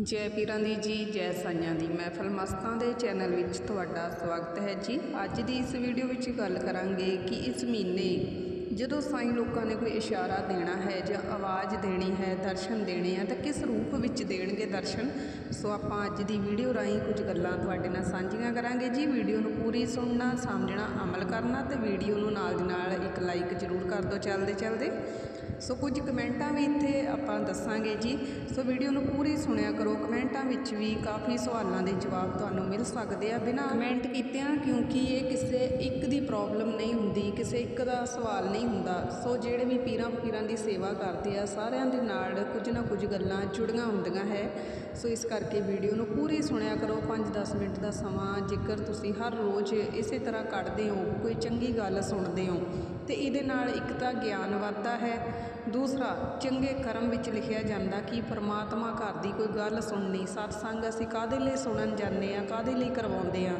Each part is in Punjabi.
ਜੈ ਪੀਰਾਂ ਦੀ ਜੀ, ਜੈ ਸਾਈਆਂ ਦੀ। ਮਹਿਫਲ ਮਸਤਾਂ ਦੇ ਚੈਨਲ ਵਿੱਚ ਤੁਹਾਡਾ ਸਵਾਗਤ ਹੈ ਜੀ। ਅੱਜ ਦੀ ਇਸ ਵੀਡੀਓ ਵਿੱਚ ਗੱਲ ਕਰਾਂਗੇ ਕਿ ਇਸ ਮਹੀਨੇ ਜਦੋਂ ਸਾਈਂ ਲੋਕਾਂ ਨੇ ਕੋਈ ਇਸ਼ਾਰਾ ਦੇਣਾ ਹੈ ਜਾਂ ਆਵਾਜ਼ ਦੇਣੀ ਹੈ, ਦਰਸ਼ਨ ਦੇਣੇ ਆ, ਤਾਂ ਕਿਸ ਰੂਪ ਵਿੱਚ ਦੇਣਗੇ ਦਰਸ਼ਨ? ਸੋ ਆਪਾਂ ਅੱਜ ਦੀ ਵੀਡੀਓ ਰਾਹੀਂ ਕੁਝ ਗੱਲਾਂ ਤੁਹਾਡੇ ਨਾਲ ਸਾਂਝੀਆਂ ਕਰਾਂਗੇ ਜੀ। ਵੀਡੀਓ ਨੂੰ ਪੂਰੀ ਸੁਣਨਾ ਸਮਝਣਾ ਅਮਲ ਕਰਨਾ ਤੇ ਵੀਡੀਓ ਨੂੰ ਨਾਲ ਦੀ ਨਾਲ ਇੱਕ ਲਾਈਕ ਜ਼ਰੂਰ ਕਰ ਦਿਓ ਚੱਲਦੇ ਚੱਲਦੇ। ਸੋ ਕੁਝ ਕਮੈਂਟਾਂ ਵੀ ਇੱਥੇ ਆਪਾਂ ਦੱਸਾਂਗੇ ਜੀ। ਸੋ ਵੀਡੀਓ ਨੂੰ ਪੂਰੀ ਸੁਣਿਆ ਕਰੋ। ਕਮੈਂਟਾਂ ਵਿੱਚ ਵੀ ਕਾਫੀ ਸਵਾਲਾਂ ਦੇ ਜਵਾਬ ਤੁਹਾਨੂੰ ਮਿਲ ਸਕਦੇ ਆ ਬਿਨਾਂ ਕਮੈਂਟ ਕੀਤਿਆਂ, ਕਿਉਂਕਿ ਇਹ ਪ੍ਰੋਬਲਮ ਨਹੀਂ ਹੁੰਦੀ, ਕਿਸੇ ਇੱਕ ਦਾ ਸਵਾਲ ਨਹੀਂ ਹੁੰਦਾ। ਸੋ ਜਿਹੜੇ ਵੀ ਪੀਰਾਂ ਫਕੀਰਾਂ ਦੀ ਸੇਵਾ ਕਰਦੇ ਆ, ਸਾਰਿਆਂ ਦੇ ਨਾਲ ਕੁਝ ਨਾ ਕੁਝ ਗੱਲਾਂ ਜੁੜੀਆਂ ਹੁੰਦੀਆਂ ਹੈ। ਸੋ ਇਸ ਕਰਕੇ ਵੀਡੀਓ ਨੂੰ ਪੂਰੀ ਸੁਣਿਆ ਕਰੋ। 5-10 ਮਿੰਟ ਦਾ ਸਮਾਂ ਜੇਕਰ ਤੁਸੀਂ ਹਰ ਰੋਜ਼ ਇਸੇ ਤਰ੍ਹਾਂ ਕੱਢਦੇ ਹੋ, ਕੋਈ ਚੰਗੀ ਗੱਲ ਸੁਣਦੇ ਹੋ, ਤੇ ਇਹਦੇ ਨਾਲ ਇੱਕ ਤਾਂ ਗਿਆਨ ਵੱਧਦਾ ਹੈ। ਦੂਸਰਾ, ਚੰਗੇ ਕਰਮ ਵਿੱਚ ਲਿਖਿਆ ਜਾਂਦਾ ਕਿ ਪਰਮਾਤਮਾ ਘਰ ਦੀ ਕੋਈ ਗੱਲ ਸੁਣਨੀ, ਸਤਸੰਗ ਅਸੀਂ ਕਾਦੇ ਲਈ ਸੁਣਨ ਜਾਂਦੇ ਆ ਕਾਦੇ ਲਈ ਕਰਵਾਉਂਦੇ ਆ?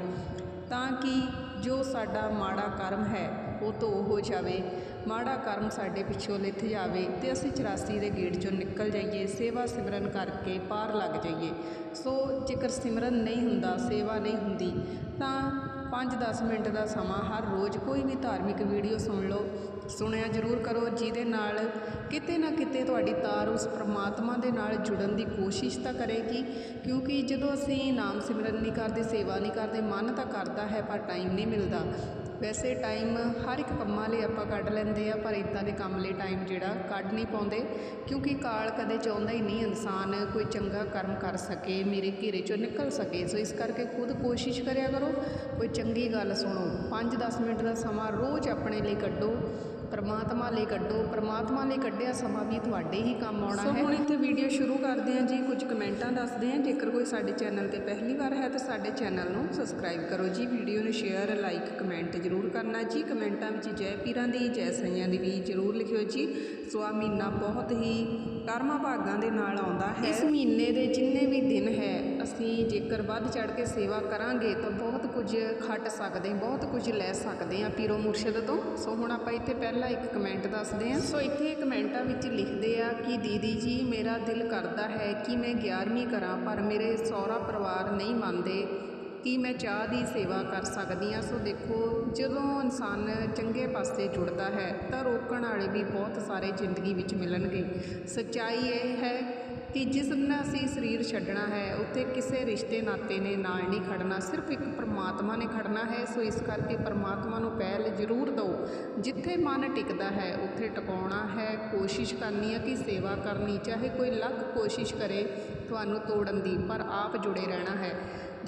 ਤਾਂ ਕਿ ਜੋ ਸਾਡਾ ਮਾੜਾ ਕਰਮ ਹੈ, ਉਹ ਧੋ ਹੋ ਜਾਵੇ। ਮਾੜਾ ਕਰਮ ਸਾਡੇ ਪਿੱਛੋਂ ਲਿਥ ਜਾਵੇ ਤੇ ਅਸੀਂ 84 ਦੇ ਗੇਟ ਚੋਂ ਨਿਕਲ ਜਾਈਏ, ਸੇਵਾ ਸਿਮਰਨ ਕਰਕੇ ਪਾਰ ਲੱਗ ਜਾਈਏ। ਸੋ ਜੇਕਰ ਸਿਮਰਨ ਨਹੀਂ ਹੁੰਦਾ, ਸੇਵਾ ਨਹੀਂ ਹੁੰਦੀ, ਤਾਂ 5-10 ਮਿੰਟ ਦਾ ਸਮਾਂ ਹਰ ਰੋਜ਼ ਕੋਈ ਵੀ ਧਾਰਮਿਕ ਵੀਡੀਓ ਸੁਣ ਲਓ। ਸੁਣਿਆ ਜ਼ਰੂਰ ਕਰੋ ਜਿਹਦੇ ਨਾਲ ਕਿਤੇ ਨਾ ਕਿਤੇ ਤੁਹਾਡੀ ਤਾਰ ਉਸ ਪ੍ਰਮਾਤਮਾ ਦੇ ਨਾਲ ਜੁੜਨ ਦੀ ਕੋਸ਼ਿਸ਼ ਤਾਂ ਕਰੇਗੀ, ਕਿਉਂਕਿ ਜਦੋਂ ਅਸੀਂ ਨਾਮ ਸਿਮਰਨ ਨਹੀਂ ਕਰਦੇ, ਸੇਵਾ ਨਹੀਂ ਕਰਦੇ, ਮਨ ਤਾਂ ਕਰਦਾ ਹੈ ਪਰ ਟਾਈਮ ਨਹੀਂ ਮਿਲਦਾ। ਵੈਸੇ ਟਾਈਮ ਹਰ ਇੱਕ ਕੰਮਾਂ ਲਈ ਆਪਾਂ ਕੱਢ ਲੈਂਦੇ ਆ ਪਰ ਇਦਾਂ ਦੇ ਕੰਮ ਲਈ ਟਾਈਮ ਜਿਹੜਾ ਕੱਢ ਨਹੀਂ ਪਾਉਂਦੇ, ਕਿਉਂਕਿ ਕਾਲ ਕਦੇ ਚਾਹੁੰਦਾ ਹੀ ਨਹੀਂ ਇਨਸਾਨ ਕੋਈ ਚੰਗਾ ਕਰਮ ਕਰ ਸਕੇ, ਮੇਰੇ ਘੇਰੇ ਚੋਂ ਨਿਕਲ ਸਕੇ। ਸੋ ਇਸ ਕਰਕੇ ਖੁਦ ਕੋਸ਼ਿਸ਼ ਕਰਿਆ ਕਰੋ, ਕੋਈ ਚੰਗੀ ਗੱਲ ਸੁਣੋ। 5-10 ਮਿੰਟ ਦਾ ਸਮਾਂ ਰੋਜ਼ ਆਪਣੇ ਲਈ ਕੱਢੋ। ਪਰਮਾਤਮਾ ਲਈ ਕੱਢੋ ਪਰਮਾਤਮਾ ਲਈ ਕੱਢਿਆ ਸਮਾਂ ਵੀ ਤੁਹਾਡੇ ਹੀ ਕੰਮ ਆਉਣਾ ਹੈ। ਸੋ ਹੁਣ ਇੱਥੇ ਵੀਡੀਓ ਸ਼ੁਰੂ ਕਰਦੇ ਹਾਂ ਜੀ ਕੁਝ ਕਮੈਂਟਾਂ ਦੱਸਦੇ ਹਾਂ। ਜੇਕਰ ਕੋਈ ਸਾਡੇ ਚੈਨਲ ਤੇ ਪਹਿਲੀ ਵਾਰ ਹੈ ਤਾਂ ਸਾਡੇ ਚੈਨਲ ਨੂੰ ਸਬਸਕ੍ਰਾਈਬ ਕਰੋ ਜੀ। ਵੀਡੀਓ ਨੂੰ ਸ਼ੇਅਰ ਲਾਈਕ ਕਮੈਂਟ ਜ਼ਰੂਰ ਕਰਨਾ ਜੀ। ਕਮੈਂਟਾਂ ਵਿੱਚ ਜੈ ਪੀਰਾਂ ਦੀ ਜੈ ਸਈਆਂ ਦੀ ਵੀ ਜ਼ਰੂਰ ਲਿਖਿਓ ਜੀ। ਸੋ ਆ ਮਹੀਨਾ ਬਹੁਤ ਹੀ ਕਰਮਾਂ ਭਾਗਾਂ ਦੇ ਨਾਲ ਆਉਂਦਾ ਹੈ। ਇਸ ਮਹੀਨੇ ਦੇ ਜਿੰਨੇ ਵੀ ਦਿਨ ਹੈ, ਅਸੀਂ ਜੇਕਰ ਵੱਧ ਚੜ ਕੇ ਸੇਵਾ ਕਰਾਂਗੇ ਤਾਂ ਬਹੁਤ ਕੁਝ ਖੱਟ ਸਕਦੇ, ਬਹੁਤ ਕੁਝ ਲੈ ਸਕਦੇ ਹਾਂ ਪੀਰੋ ਮੁਰਸ਼ਿਦ ਤੋਂ। ਸੋ ਹੁਣ ਆਪਾਂ ਇੱਥੇ ਪਹਿਲਾਂ ਇੱਕ ਕਮੈਂਟ ਦੱਸਦੇ ਹਾਂ। ਸੋ ਇੱਥੇ ਕਮੈਂਟਾਂ ਵਿੱਚ ਲਿਖਦੇ ਆ ਕਿ, ਦੀਦੀ ਜੀ, ਮੇਰਾ ਦਿਲ ਕਰਦਾ ਹੈ ਕਿ ਮੈਂ 11ਵੀਂ ਕਰਾਂ, ਪਰ ਮੇਰੇ ਸਹੁਰਾ ਪਰਿਵਾਰ ਨਹੀਂ ਮੰਨਦੇ। ਕਿ ਮੈਂ ਚਾਹ ਦੀ ਸੇਵਾ ਕਰ ਸਕਦੀ ਹਾਂ। ਸੋ ਦੇਖੋ, ਜਦੋਂ ਇਨਸਾਨ ਚੰਗੇ ਪਾਸੇ ਜੁੜਦਾ ਹੈ, ਤਾਂ ਰੋਕਣ ਵਾਲੇ ਵੀ ਬਹੁਤ ਸਾਰੇ ਜ਼ਿੰਦਗੀ ਵਿੱਚ ਮਿਲਣਗੇ। ਸੱਚਾਈ ਇਹ ਹੈ ਕਿ ਜਿਸ ਦਿਨ ਅਸੀਂ ਸਰੀਰ ਛੱਡਣਾ ਹੈ, ਉੱਥੇ ਕਿਸੇ ਰਿਸ਼ਤੇ ਨਾਤੇ ਨੇ ਨਾਲ ਨਹੀਂ ਖੜਨਾ, ਸਿਰਫ ਇੱਕ ਪਰਮਾਤਮਾ ਨੇ ਖੜਨਾ ਹੈ। ਸੋ ਇਸ ਕਰਕੇ ਪਰਮਾਤਮਾ ਨੂੰ ਪਹਿਲ ਜ਼ਰੂਰ ਦਿਓ। ਜਿੱਥੇ ਮਨ ਟਿਕਦਾ ਹੈ, ਉੱਥੇ ਟਿਕਾਉਣਾ ਹੈ। ਕੋਸ਼ਿਸ਼ ਕਰਨੀ ਹੈ ਕਿ ਸੇਵਾ ਕਰਨੀ, ਚਾਹੇ ਕੋਈ ਲੱਖ ਕੋਸ਼ਿਸ਼ ਕਰੇ, ਤੁਹਾਨੂੰ ਤੋੜਨ ਦੀ, ਪਰ ਆਪ ਜੁੜੇ ਰਹਿਣਾ ਹੈ।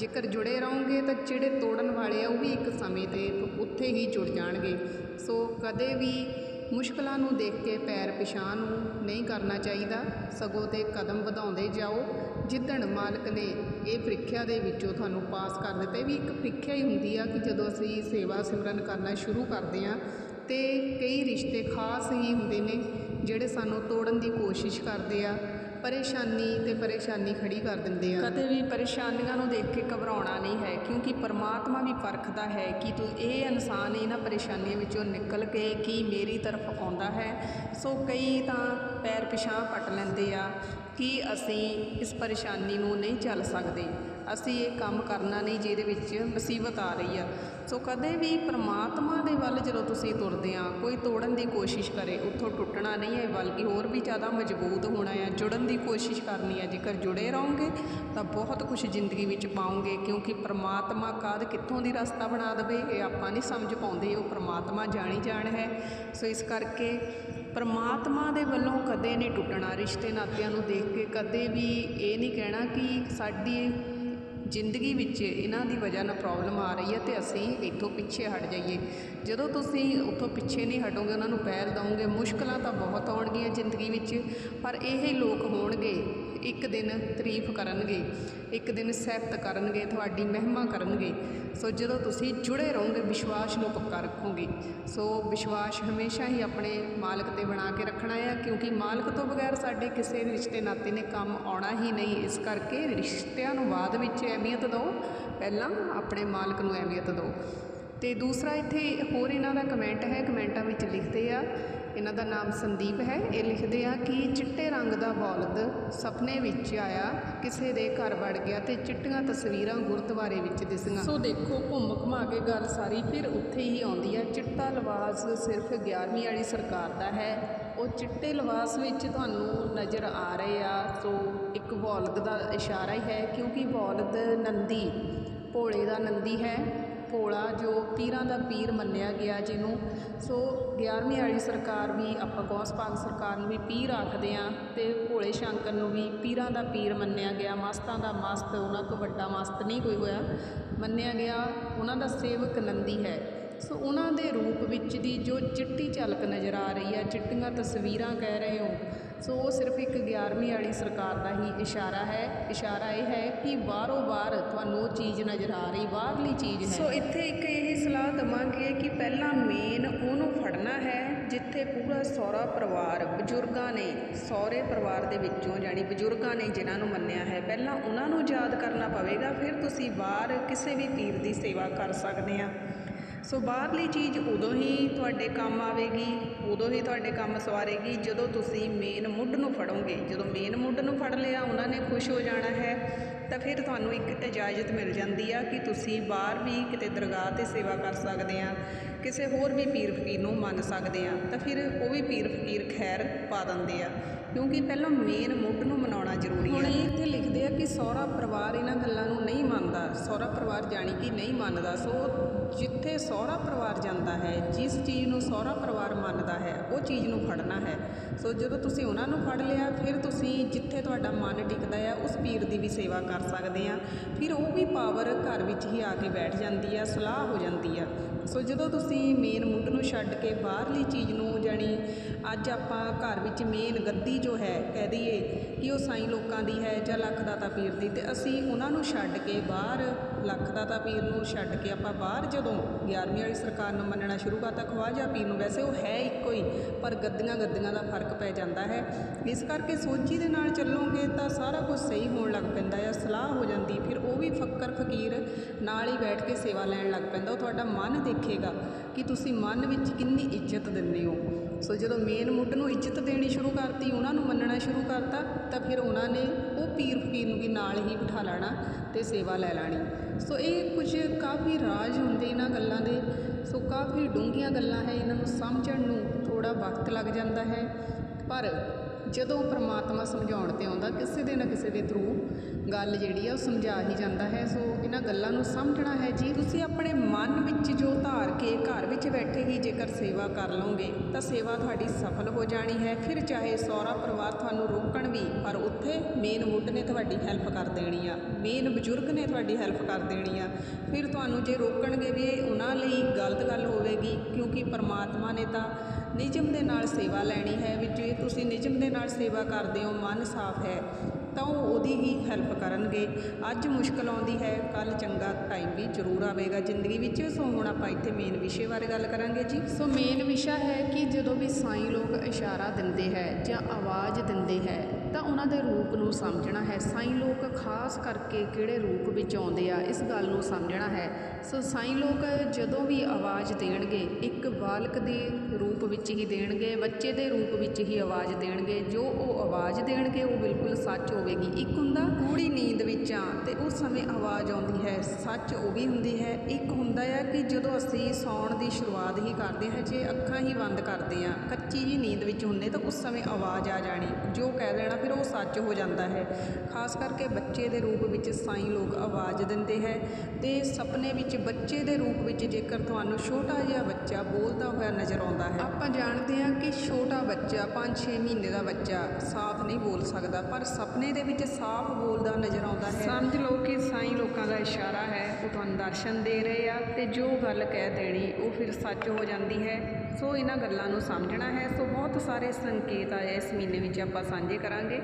ਜੇਕਰ ਜੁੜੇ ਰਹੋਗੇ ਤਾਂ ਜਿਹੜੇ ਤੋੜਨ ਵਾਲੇ ਆ, ਉਹ ਵੀ ਇੱਕ ਸਮੇਂ ਤੇ ਉੱਥੇ ਹੀ ਜੁੜ ਜਾਣਗੇ। ਸੋ ਕਦੇ ਵੀ ਮੁਸ਼ਕਲਾਂ ਨੂੰ ਦੇਖ ਕੇ ਪੈਰ ਪਿਛਾਂ ਨੂੰ ਨਹੀਂ ਕਰਨਾ ਚਾਹੀਦਾ। ਸਗੋਂ ਤੇ ਕਦਮ ਵਧਾਉਂਦੇ ਜਾਓ। ਜਿੱਦਣ ਮਾਲਕ ਨੇ ਇਹ ਪ੍ਰੀਖਿਆ ਦੇ ਵਿੱਚੋਂ ਤੁਹਾਨੂੰ ਪਾਸ ਕਰ ਦਿੱਤੇ ਵੀ ਇੱਕ ਪ੍ਰੀਖਿਆ ਹੀ ਹੁੰਦੀ ਆ ਕਿ ਜਦੋਂ ਅਸੀਂ ਸੇਵਾ ਸਿਮਰਨ ਕਰਨਾ ਸ਼ੁਰੂ ਕਰਦੇ ਆ, ਤੇ ਕਈ ਰਿਸ਼ਤੇ ਖਾਸ ਹੀ ਹੁੰਦੇ ਨੇ ਜਿਹੜੇ ਸਾਨੂੰ ਤੋੜਨ ਦੀ ਕੋਸ਼ਿਸ਼ ਕਰਦੇ ਆ। ਪਰੇਸ਼ਾਨੀ ਤੇ ਪਰੇਸ਼ਾਨੀ ਖੜੀ ਕਰ ਦਿੰਦੇ ਆ। ਕਦੇ ਵੀ ਪਰੇਸ਼ਾਨੀਆਂ ਨੂੰ ਦੇਖ ਕੇ ਘਬਰਾਉਣਾ ਨਹੀਂ ਹੈ, ਕਿਉਂਕਿ ਪਰਮਾਤਮਾ ਵੀ ਪਰਖਦਾ ਹੈ ਕਿ ਤੂੰ ਇਹ ਇਨਸਾਨ ਇਹਨਾਂ ਪਰੇਸ਼ਾਨੀਆਂ ਵਿੱਚੋਂ ਨਿਕਲ ਕੇ ਕੀ ਮੇਰੀ ਤਰਫ ਆਉਂਦਾ ਹੈ। ਸੋ ਕਈ ਤਾਂ ਪੈਰ ਪਿਛਾਂ ਪੱਟ ਲੈਂਦੇ ਆ ਕਿ ਅਸੀਂ ਇਸ ਪਰੇਸ਼ਾਨੀ ਨੂੰ ਨਹੀਂ ਚੱਲ ਸਕਦੇ। ਅਸੀਂ ਇਹ ਕੰਮ ਕਰਨਾ ਨਹੀਂ ਜਿਹਦੇ ਵਿੱਚ ਮੁਸੀਬਤ ਆ ਰਹੀ ਆ। ਸੋ ਕਦੇ ਵੀ ਪ੍ਰਮਾਤਮਾ ਦੇ ਵੱਲ ਜਦੋਂ ਤੁਸੀਂ ਤੁਰਦੇ ਆ, ਕੋਈ ਤੋੜਨ ਦੀ ਕੋਸ਼ਿਸ਼ ਕਰੇ, ਉੱਥੋਂ ਟੁੱਟਣਾ ਨਹੀਂ ਹੈ ਬਲਕਿ ਹੋਰ ਵੀ ਜ਼ਿਆਦਾ ਮਜ਼ਬੂਤ ਹੋਣਾ ਹੈ ਜੁੜਨ ਦੀ ਕੋਸ਼ਿਸ਼ ਕਰਨੀ ਹੈ ਜੇਕਰ ਜੁੜੇ ਰਹੋਗੇ, ਤਾਂ ਬਹੁਤ ਕੁਝ ਜ਼ਿੰਦਗੀ ਵਿੱਚ ਪਾਓਗੇ, ਕਿਉਂਕਿ ਪ੍ਰਮਾਤਮਾ ਕਾਦ ਕਿੱਥੋਂ ਦੀ ਰਸਤਾ ਬਣਾ ਦੇਵੇ, ਇਹ ਆਪਾਂ ਨਹੀਂ ਸਮਝ ਪਾਉਂਦੇ, ਉਹ ਪ੍ਰਮਾਤਮਾ ਜਾਣੀ ਜਾਣ ਹੈ। ਸੋ ਇਸ ਕਰਕੇ ਪਰਮਾਤਮਾ ਦੇ ਵੱਲੋਂ ਕਦੇ ਨਹੀਂ ਟੁੱਟਣਾ। ਰਿਸ਼ਤੇ ਨਾਤਿਆਂ ਨੂੰ ਦੇਖ ਕੇ ਕਦੇ ਵੀ ਇਹ ਨਹੀਂ ਕਹਿਣਾ ਕਿ ਸਾਡੀ ਜ਼ਿੰਦਗੀ ਵਿੱਚ ਇਹਨਾਂ ਦੀ ਵਜ੍ਹਾ ਨਾਲ ਪ੍ਰੋਬਲਮ ਆ ਰਹੀ ਹੈ ਤੇ ਅਸੀਂ ਇੱਥੋਂ ਪਿੱਛੇ ਹਟ ਜਾਈਏ। ਜਦੋਂ ਤੁਸੀਂ ਉੱਥੋਂ ਪਿੱਛੇ ਨਹੀਂ ਹਟੋਗੇ, ਉਹਨਾਂ ਨੂੰ ਪਹਿਲ ਦਵੋਗੇ, ਮੁਸ਼ਕਲਾਂ ਤਾਂ ਬਹੁਤ ਆਉਣਗੀਆਂ ਜ਼ਿੰਦਗੀ ਵਿੱਚ, ਪਰ ਇਹ ਲੋਕ ਹੋਣਗੇ, ਇੱਕ ਦਿਨ ਤਾਰੀਫ ਕਰਨਗੇ, ਇੱਕ ਦਿਨ ਸਿਫਤ ਕਰਨਗੇ, ਤੁਹਾਡੀ ਮਹਿਮਾ ਕਰਨਗੇ। ਸੋ ਜਦੋਂ ਤੁਸੀਂ ਜੁੜੇ ਰਹੋਗੇ, ਵਿਸ਼ਵਾਸ ਨੂੰ ਪੱਕਾ ਰੱਖੋਗੇ। ਸੋ ਵਿਸ਼ਵਾਸ ਹਮੇਸ਼ਾ ਹੀ ਆਪਣੇ ਮਾਲਕ ਤੇ ਬਣਾ ਕੇ ਰੱਖਣਾ ਹੈ ਕਿਉਂਕਿ ਮਾਲਕ ਤੋਂ ਬਗੈਰ ਸਾਡੇ ਕਿਸੇ ਰਿਸ਼ਤੇ ਨਾਤੇ ਨੇ ਕੰਮ ਆਉਣਾ ਹੀ ਨਹੀਂ। ਇਸ ਕਰਕੇ ਰਿਸ਼ਤਿਆਂ ਨੂੰ ਬਾਅਦ ਵਿੱਚ ਅਹਿਮੀਅਤ ਦਿਓ। ਪਹਿਲਾਂ ਆਪਣੇ ਮਾਲਕ ਨੂੰ ਅਹਿਮੀਅਤ ਦਿਓ। ਅਤੇ ਦੂਸਰਾ ਇੱਥੇ ਹੋਰ ਇਹਨਾਂ ਦਾ ਕਮੈਂਟ ਹੈ। ਕਮੈਂਟਾਂ ਵਿੱਚ ਲਿਖਦੇ ਆ, ਇਹਨਾਂ ਦਾ ਨਾਮ ਸੰਦੀਪ ਹੈ। ਇਹ ਲਿਖਦੇ ਆ ਕਿ ਚਿੱਟੇ ਰੰਗ ਦਾ ਬੌਲਦ ਸੁਪਨੇ ਵਿੱਚ ਆਇਆ, ਕਿਸੇ ਦੇ ਘਰ ਵੜ ਗਿਆ ਤੇ ਚਿੱਟੀਆਂ ਤਸਵੀਰਾਂ ਗੁਰਦੁਆਰੇ ਵਿੱਚ ਦਿਸੀਆਂ। ਸੋ ਦੇਖੋ ਘੁੰਮ ਘੁਮਾ ਕੇ ਗੱਲ ਸਾਰੀ, ਫਿਰ ਉੱਥੇ ਹੀ ਆਉਂਦੀ ਆ ਚਿੱਟਾ ਲਵਾਜ਼ ਸਿਰਫ 11ਵੀਂ ਵਾਲੀ ਸਰਕਾਰ ਦਾ ਹੈ। ਉਹ ਚਿੱਟੇ ਲਿਬਾਸ ਵਿੱਚ ਤੁਹਾਨੂੰ ਨਜ਼ਰ ਆ ਰਹੇ ਆ। ਸੋ ਇੱਕ ਬੌਲਦ ਦਾ ਇਸ਼ਾਰਾ ਹੀ ਹੈ, ਕਿਉਂਕਿ ਬੌਲਦ ਨੰਦੀ, ਭੋਲੇ ਦਾ ਨੰਦੀ ਹੈ। ਭੋਲਾ ਜੋ ਪੀਰਾਂ ਦਾ ਪੀਰ ਮੰਨਿਆ ਗਿਆ ਜਿਹਨੂੰ। ਸੋ 11ਵੀਂ ਵਾਲੀ ਸਰਕਾਰ ਵੀ, ਆਪਾਂ ਗੌਸ ਪਾਕ ਸਰਕਾਰ ਨੂੰ ਵੀ ਪੀਰ ਆਖਦੇ ਆ ਤੇ ਭੋਲੇ ਸ਼ੰਕਰ ਨੂੰ ਵੀ ਪੀਰਾਂ ਦਾ ਪੀਰ ਮੰਨਿਆ ਗਿਆ। ਮਸਤਾਂ ਦਾ ਮਸਤ, ਉਹਨਾਂ ਤੋਂ ਵੱਡਾ ਮਸਤ ਨਹੀਂ ਕੋਈ ਹੋਇਆ। ਮੰਨਿਆ ਗਿਆ, ਉਹਨਾਂ ਦਾ ਸੇਵਕ ਨੰਦੀ ਹੈ। ਸੋ ਉਹਨਾਂ ਦੇ ਰੂਪ ਵਿੱਚ ਦੀ ਜੋ ਚਿੱਟੀ ਝਲਕ ਨਜ਼ਰ ਆ ਰਹੀ ਹੈ, ਚਿੱਟੀਆਂ ਤਸਵੀਰਾਂ ਕਹਿ ਰਹੇ ਹੋ, ਸੋ ਉਹ ਸਿਰਫ ਇੱਕ 11ਵੀਂ ਵਾਲੀ ਸਰਕਾਰ ਦਾ ਹੀ ਇਸ਼ਾਰਾ ਹੈ। ਇਸ਼ਾਰਾ ਇਹ ਹੈ ਕਿ ਬਾਹਰੋਂ ਬਾਹਰ ਤੁਹਾਨੂੰ ਉਹ ਚੀਜ਼ ਨਜ਼ਰ ਆ ਰਹੀ, ਬਾਹਰਲੀ ਚੀਜ਼ ਹੈ। ਸੋ ਇੱਥੇ ਇੱਕ ਇਹ ਸਲਾਹ ਦਵਾਂਗੇ ਕਿ ਪਹਿਲਾਂ ਮੇਨ ਉਹਨੂੰ ਫੜਨਾ ਹੈ, ਜਿੱਥੇ ਪੂਰਾ ਸਹੁਰਾ ਪਰਿਵਾਰ, ਬਜ਼ੁਰਗਾਂ ਨੇ, ਸਹੁਰੇ ਪਰਿਵਾਰ ਦੇ ਵਿੱਚੋਂ ਜਾਨੀ ਬਜ਼ੁਰਗਾਂ ਨੇ ਜਿਨ੍ਹਾਂ ਨੂੰ ਮੰਨਿਆ ਹੈ, ਪਹਿਲਾਂ ਉਹਨਾਂ ਨੂੰ ਯਾਦ ਕਰਨਾ ਪਵੇਗਾ, ਫਿਰ ਤੁਸੀਂ ਬਾਹਰ ਕਿਸੇ ਵੀ ਪੀਰ ਦੀ ਸੇਵਾ ਕਰ ਸਕਦੇ ਆ। ਸੋ ਬਾਹਰਲੀ ਚੀਜ਼ ਉਦੋਂ ਹੀ ਤੁਹਾਡੇ ਕੰਮ ਆਵੇਗੀ, ਉਦੋਂ ਹੀ ਤੁਹਾਡੇ ਕੰਮ ਸਵਾਰੇਗੀ, ਜਦੋਂ ਤੁਸੀਂ ਮੇਨ ਮੁੱਢ ਨੂੰ ਫੜੋਗੇ। ਜਦੋਂ ਮੇਨ ਮੁੱਢ ਨੂੰ ਫੜ ਲਿਆ, ਉਹਨਾਂ ਨੇ ਖੁਸ਼ ਹੋ ਜਾਣਾ ਹੈ, ਤਾਂ ਫਿਰ ਤੁਹਾਨੂੰ ਇੱਕ ਇਜਾਜ਼ਤ ਮਿਲ ਜਾਂਦੀ ਆ ਕਿ ਤੁਸੀਂ ਬਾਹਰ ਵੀ ਕਿਤੇ ਦਰਗਾਹ ਤੇ ਸੇਵਾ ਕਰ ਸਕਦੇ ਆ, ਕਿਸੇ ਹੋਰ ਵੀ ਪੀਰ ਫਕੀਰ ਨੂੰ ਮੰਨ ਸਕਦੇ ਆ, ਤਾਂ ਫਿਰ ਉਹ ਵੀ ਪੀਰ ਫਕੀਰ ਖੈਰ ਪਾ ਦਿੰਦੇ ਆ। ਕਿਉਂਕਿ ਪਹਿਲਾਂ ਮੇਨ ਮੁੱਢ ਨੂੰ ਮਨਾਉਣਾ ਜ਼ਰੂਰੀ ਹੈ। ਹੁਣ ਇੱਥੇ ਲਿਖਦੇ ਆ ਕਿ ਸਹੁਰਾ ਪਰਿਵਾਰ ਇਹਨਾਂ ਗੱਲਾਂ ਨੂੰ ਨਹੀਂ ਮੰਨਦਾ, ਸਹੁਰਾ ਪਰਿਵਾਰ ਜਾਣੀ ਕਿ ਨਹੀਂ ਮੰਨਦਾ, ਸੋ ਜਿੱਥੇ ਸਹੁਰਾ ਪਰਿਵਾਰ ਜਾਂਦਾ ਹੈ, ਜਿਸ ਚੀਜ਼ ਨੂੰ ਸਹੁਰਾ ਪਰਿਵਾਰ ਮੰਨਦਾ ਹੈ, ਉਹ ਚੀਜ਼ ਨੂੰ ਫੜਨਾ ਹੈ। ਸੋ ਜਦੋਂ ਤੁਸੀਂ ਉਹਨਾਂ ਨੂੰ ਫੜ ਲਿਆ, ਫਿਰ ਤੁਸੀਂ ਜਿੱਥੇ ਤੁਹਾਡਾ ਮਨ ਟਿਕਦਾ ਆ, ਉਸ ਪੀਰ ਦੀ ਵੀ ਸੇਵਾ ਕਰ ਸਕਦੇ ਆ। ਫਿਰ ਉਹ ਵੀ ਪਾਵਰ ਘਰ ਵਿੱਚ ਹੀ ਆ ਕੇ ਬੈਠ ਜਾਂਦੀ ਆ, ਸਲਾਹ ਹੋ ਜਾਂਦੀ ਆ। ਸੋ ਜਦੋਂ ਤੁਸੀਂ ਮੇਨ ਮੁੱਢ ਨੂੰ ਛੱਡ ਕੇ ਬਾਹਰਲੀ ਚੀਜ਼ ਨੂੰ, ਜਾਣੀ ਅੱਜ ਆਪਾਂ ਘਰ ਵਿੱਚ ਮੇਨ ਗੱਦੀ ਜੋ ਹੈ, ਕਹਿ ਦਈਏ ਕਿ ਉਹ ਸਾਈਂ ਲੋਕਾਂ ਦੀ ਹੈ ਜਾਂ ਲੱਖ ਦਾਤਾ ਪੀਰ ਦੀ, ਤੇ ਅਸੀਂ ਉਹਨਾਂ ਨੂੰ ਛੱਡ ਕੇ ਬਾਹਰ, ਲੱਖ ਦਾਤਾ ਪੀਰ ਨੂੰ ਛੱਡ ਕੇ ਆਪਾਂ ਬਾਹਰ ਜਦੋਂ 11ਵੀਂ ਵਾਲੀ ਸਰਕਾਰ ਨੂੰ ਮੰਨਣਾ ਸ਼ੁਰੂ ਕਰਤਾ ਖਵਾਜਾ ਪੀਰ ਨੂੰ, ਵੈਸੇ ਉਹ ਹੈ ਇੱਕੋ ਹੀ, ਪਰ ਗੱਦੀਆਂ ਗੱਦੀਆਂ ਦਾ ਫ਼ਰਕ ਪੈ ਜਾਂਦਾ ਹੈ। ਇਸ ਕਰਕੇ ਸੋਚੀ ਦੇ ਨਾਲ ਚੱਲੋਗੇ ਤਾਂ ਸਾਰਾ ਕੁਝ ਸਹੀ ਹੋਣ ਲੱਗ ਪੈਂਦਾ ਹੈ, ਸਲਾਹ ਹੋ ਜਾਂਦੀ, ਫਿਰ ਉਹ ਵੀ ਫੱਕਰ ਫਕੀਰ ਨਾਲ ਹੀ ਬੈਠ ਕੇ ਸੇਵਾ ਲੈਣ ਲੱਗ ਪੈਂਦਾ। ਉਹ ਤੁਹਾਡਾ ਮਨ ਦੇਖੇਗਾ ਕਿ ਤੁਸੀਂ ਮਨ ਵਿੱਚ ਕਿੰਨੀ ਇੱਜ਼ਤ ਦਿੰਦੇ ਹੋ। ਸੋ ਜਦੋਂ ਮੇਨ ਮੁੱਢ ਨੂੰ ਇੱਜ਼ਤ ਦੇਣੀ ਸ਼ੁਰੂ ਕਰਤੀ, ਉਹਨਾਂ ਨੂੰ ਮੰਨਣਾ ਸ਼ੁਰੂ ਕਰਤਾ, ਤਾਂ ਫਿਰ ਉਹਨਾਂ ਨੇ ਉਹ ਪੀਰ ਫਕੀਰ ਨੂੰ ਵੀ ਨਾਲ ਹੀ ਬਿਠਾ ਲੈਣਾ ਅਤੇ ਸੇਵਾ ਲੈ ਲੈਣੀ। ਸੋ ਇਹ ਕੁਝ ਕਾਫੀ ਰਾਜ ਹੁੰਦੇ ਇਹਨਾਂ ਗੱਲਾਂ ਦੇ। ਸੋ ਕਾਫੀ ਡੂੰਘੀਆਂ ਗੱਲਾਂ ਹੈ, ਇਹਨਾਂ ਨੂੰ ਸਮਝਣ ਨੂੰ ਥੋੜ੍ਹਾ ਵਕਤ ਲੱਗ ਜਾਂਦਾ ਹੈ। ਪਰ ਜਦੋਂ ਪ੍ਰਮਾਤਮਾ ਸਮਝਾਉਣ ਤੇ ਆਉਂਦਾ, ਕਿਸੇ ਦੇ ਨਾ ਕਿਸੇ ਦੇ ਥਰੂ ਗੱਲ ਜਿਹੜੀ ਆ, ਉਹ ਸਮਝਾ ਹੀ ਜਾਂਦਾ ਹੈ। ਸੋ ਇਹਨਾਂ ਗੱਲਾਂ ਨੂੰ ਸਮਝਣਾ ਹੈ ਜੀ। ਤੁਸੀਂ ਆਪਣੇ ਮਨ ਵਿੱਚ ਜੋ ਧਾਰ ਕੇ ਘਰ ਵਿੱਚ ਬੈਠੇ ਹੀ ਜੇਕਰ ਸੇਵਾ ਕਰ ਲਓਗੇ, ਤਾਂ ਸੇਵਾ ਤੁਹਾਡੀ ਸਫਲ ਹੋ ਜਾਣੀ ਹੈ। ਫਿਰ ਚਾਹੇ ਸਹੁਰਾ ਪਰਿਵਾਰ ਤੁਹਾਨੂੰ ਰੋਕਣ ਵੀ, ਪਰ ਉੱਥੇ ਮੇਨ ਮੁੱਢ ਨੇ ਤੁਹਾਡੀ ਹੈਲਪ ਕਰ ਦੇਣੀ ਆ। ਮੇਨ ਬਜ਼ੁਰਗ ਨੇ ਤੁਹਾਡੀ ਹੈਲਪ ਕਰ ਦੇਣੀ ਆ। ਫਿਰ ਤੁਹਾਨੂੰ ਜੇ ਰੋਕਣਗੇ ਵੀ ਉਹਨਾਂ ਲਈ ਗਲਤ ਗੱਲ ਹੋਵੇਗੀ, ਕਿਉਂਕਿ ਪਰਮਾਤਮਾ ਨੇ ਤਾਂ ਨਿਯਮ ਦੇ ਨਾਲ ਸੇਵਾ ਲੈਣੀ ਹੈ ਵੀ ਜੇ ਤੁਸੀਂ ਨਿਯਮ ਦੇ ਨਾਲ ਸੇਵਾ ਕਰਦੇ ਹੋ, ਮਨ ਸਾਫ਼ ਹੈ, ਤਾਂ ਉਹ ਉਹਦੀ ਹੀ ਹੈਲਪ ਕਰਨਗੇ। ਅੱਜ ਮੁਸ਼ਕਲ ਆਉਂਦੀ ਹੈ ਕੱਲ ਚੰਗਾ ਟਾਈਮ ਵੀ ਜ਼ਰੂਰ ਆਵੇਗਾ। ਜ਼ਿੰਦਗੀ ਵਿੱਚ ਸੋ ਹੁਣ ਆਪਾਂ ਇੱਥੇ ਮੇਨ ਵਿਸ਼ੇ ਬਾਰੇ ਗੱਲ ਕਰਾਂਗੇ ਜੀ। ਸੋ ਮੇਨ ਵਿਸ਼ਾ ਹੈ ਕਿ ਜਦੋਂ ਵੀ ਸਾਈਂ ਲੋਕ ਇਸ਼ਾਰਾ ਦਿੰਦੇ ਹੈ ਜਾਂ ਆਵਾਜ਼ ਦਿੰਦੇ ਹੈ ਤਾਂ ਉਹਨਾਂ ਦੇ ਰੂਪ ਨੂੰ ਸਮਝਣਾ ਹੈ। ਸਾਈਂ ਲੋਕ ਖਾਸ ਕਰਕੇ ਕਿਹੜੇ ਰੂਪ ਵਿੱਚ ਆਉਂਦੇ ਆ, ਇਸ ਗੱਲ ਨੂੰ ਸਮਝਣਾ ਹੈ। ਸੋ ਸਾਈਂ ਲੋਕ ਜਦੋਂ ਵੀ ਆਵਾਜ਼ ਦੇਣਗੇ, ਇੱਕ ਬਾਲਕ ਦੇ ਰੂਪ ਵਿੱਚ ਹੀ ਦੇਣਗੇ, ਬੱਚੇ ਦੇ ਰੂਪ ਵਿੱਚ ਹੀ ਆਵਾਜ਼ ਦੇਣਗੇ। ਜੋ ਉਹ ਆਵਾਜ਼ ਦੇਣਗੇ, ਉਹ ਬਿਲਕੁਲ ਸੱਚ ਹੋਵੇਗੀ। ਇੱਕ ਹੁੰਦਾ ਗੂੜੀ ਨੀਂਦ ਵਿੱਚ ਆ, ਤੇ ਉਸ ਸਮੇਂ ਆਵਾਜ਼ ਆਉਂਦੀ ਹੈ। ਸੱਚ ਉਹ ਵੀ ਹੁੰਦੀ ਹੈ। ਇੱਕ ਹੁੰਦਾ ਹੈ ਕਿ ਜਦੋਂ ਅਸੀਂ ਸੌਣ ਦੀ ਸ਼ੁਰੂਆਤ ਹੀ ਕਰਦੇ ਹਾਂ, ਜੇ ਅੱਖਾਂ ਹੀ ਬੰਦ ਕਰਦੇ ਆ ਕੱਚੀ ਜੀ ਨੀਂਦ ਵਿੱਚ ਹੁੰਨੇ ਤਾਂ ਉਸ ਸਮੇਂ ਆਵਾਜ਼ ਆ ਜਾਣੀ। ਜੋ ਕਹਿ ਦੇਣਾ ਫਿਰ ਉਹ ਸੱਚ ਹੋ ਜਾਂਦਾ ਹੈ। ਖਾਸ ਕਰਕੇ ਬੱਚੇ ਦੇ ਰੂਪ ਵਿੱਚ ਸਾਈਂ ਲੋਕ ਆਵਾਜ਼ ਦਿੰਦੇ ਹੈ ਅਤੇ ਸੁਪਨੇ ਵਿੱਚ ਬੱਚੇ ਦੇ ਰੂਪ ਵਿੱਚ ਜੇਕਰ ਤੁਹਾਨੂੰ ਛੋਟਾ ਜਿਹਾ ਬੱਚਾ ਬੋਲਦਾ ਹੋਇਆ ਨਜ਼ਰ ਆਉਂਦਾ ਹੈ। ਆਪਾਂ ਜਾਣਦੇ ਹਾਂ ਕਿ ਛੋਟਾ ਬੱਚਾ 5-6 ਮਹੀਨੇ ਦਾ ਬੱਚਾ ਸਾਫ਼ ਨਹੀਂ ਬੋਲ ਸਕਦਾ, ਪਰ ਸੁਪਨੇ ਦੇ ਵਿੱਚ ਸਾਫ਼ ਬੋਲਦਾ ਨਜ਼ਰ ਆਉਂਦਾ ਹੈ। ਸਮਝ ਲਓ ਕਿ ਸਾਈਂ ਲੋਕਾਂ ਦਾ ਇਸ਼ਾਰਾ ਹੈ, ਉਹ ਤੁਹਾਨੂੰ ਦਰਸ਼ਨ ਦੇ ਰਹੇ ਆ ਤੇ ਜੋ ਗੱਲ ਕਹਿ ਦੇਣੀ, ਉਹ ਫਿਰ ਸੱਚ ਹੋ ਜਾਂਦੀ ਹੈ। ਸੋ ਇਹਨਾਂ ਗੱਲਾਂ ਨੂੰ ਸਮਝਣਾ ਹੈ। ਸੋ ਬਹੁਤ ਸਾਰੇ ਸੰਕੇਤ ਆਏ ਇਸ ਮਹੀਨੇ ਵਿੱਚ ਆਪਾਂ ਸਾਂਝੇ ਕਰਾਂਗੇ।